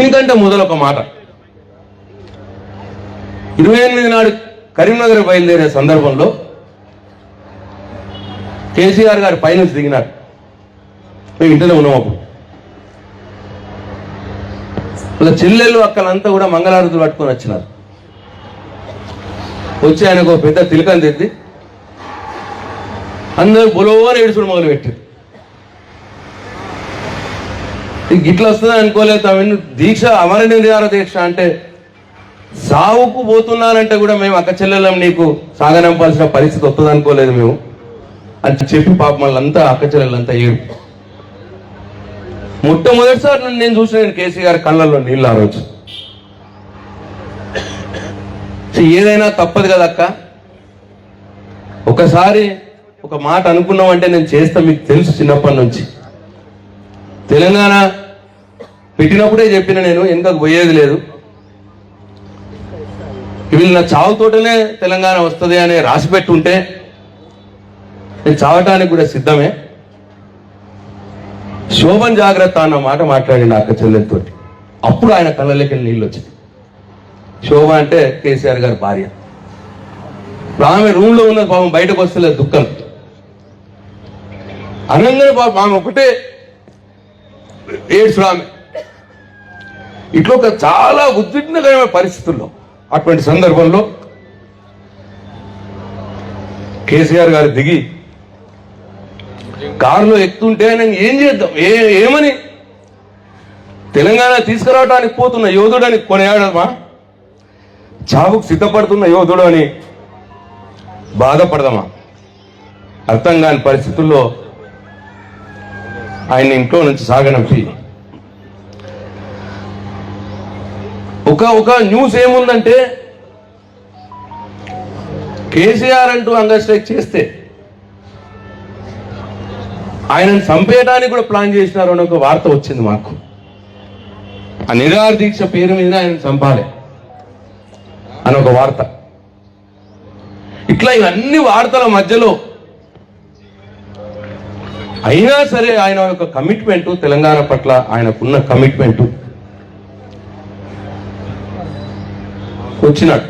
దీనికంటే మొదలు ఒక మాట. ఇరవై ఎనిమిది నాడు కరీంనగర్ బయలుదేరే సందర్భంలో కేసీఆర్ గారు పైనుంచి దిగినారు. మేము ఇంటనే ఉన్నాం అప్పుడు. వాళ్ళ చెల్లెళ్ళు అక్కలంతా కూడా మంగళారతులు పట్టుకొని వచ్చినారు. వచ్చి ఆయనకు ఒక పెద్ద తిలకం తెద్ది అందరూ బులవని ఏడుచుడు మొదలు పెట్టారు గిట్ల వస్తుంది అనుకోలేదు తమను దీక్ష అమర నిర్ధార దీక్ష అంటే సావుకు పోతున్నానంటే కూడా మేము అక్క చెల్లెలం నీకు సాగనంపాల్సిన పరిస్థితి వస్తుంది అనుకోలేదు మేము అని చెప్పి పాప వాళ్ళంతా అక్క చెల్లెలంతా ఏడు మొట్టమొదటిసారి నన్ను నేను చూసిన నేను కేసీ కళ్ళల్లో నీళ్ళు ఆ రోజు. ఏదైనా తప్పదు కదా అక్క. ఒకసారి ఒక మాట అనుకున్నామంటే నేను చేస్తా మీకు తెలుసు చిన్నప్పటి నుంచి. తెలంగాణ పెట్టినప్పుడే చెప్పిన నేను వెనుకకు పోయేది లేదు. వీళ్ళు నా చావుతోటనే తెలంగాణ వస్తుంది అని రాసి పెట్టుంటే నేను చావటానికి కూడా సిద్ధమే. శోభన్ జాగ్రత్త అన్న మాట మాట్లాడిండు అక్క చెల్లెలతో అప్పుడు ఆయన కళ్ళలోకి నీళ్ళు వచ్చింది. శోభ అంటే కేసీఆర్ గారి భార్య. ఆమె రూమ్లో ఉన్న పాపం బయటకు వస్తలేదు దుఃఖం. అనగానే పాపం ఆమె ఒకటే ఏడ్చుడు ఆమె. ఇట్లా ఒక చాలా ఉద్విగ్నకరమైన పరిస్థితుల్లో అటువంటి సందర్భంలో కేసీఆర్ గారు దిగి కారులో ఎక్కుతుంటే నేను ఏం చేద్దాం? ఏ ఏమని? తెలంగాణ తీసుకురావడానికి పోతున్న యోధుడని కొనేయాడమా? చావుకు సిద్ధపడుతున్న యోధుడు అని బాధపడదామా? అర్థం కాని పరిస్థితుల్లో ఆయన ఇంట్లో నుంచి సాగనంపి ఒక ఒక న్యూస్ ఏముందంటే కేసీఆర్ అంటూ అంగర్ స్ట్రైక్ చేస్తే ఆయనను చంపేయడానికి కూడా ప్లాన్ చేసినారు అని ఒక వార్త వచ్చింది మాకు. ఆ నిరాహార దీక్ష పేరు మీద ఆయన చంపాలి అని ఒక వార్త. ఇట్లా ఇవన్నీ వార్తల మధ్యలో అయినా సరే ఆయన యొక్క కమిట్మెంట్ తెలంగాణ పట్ల ఆయనకున్న కమిట్మెంట్ వచ్చినాడు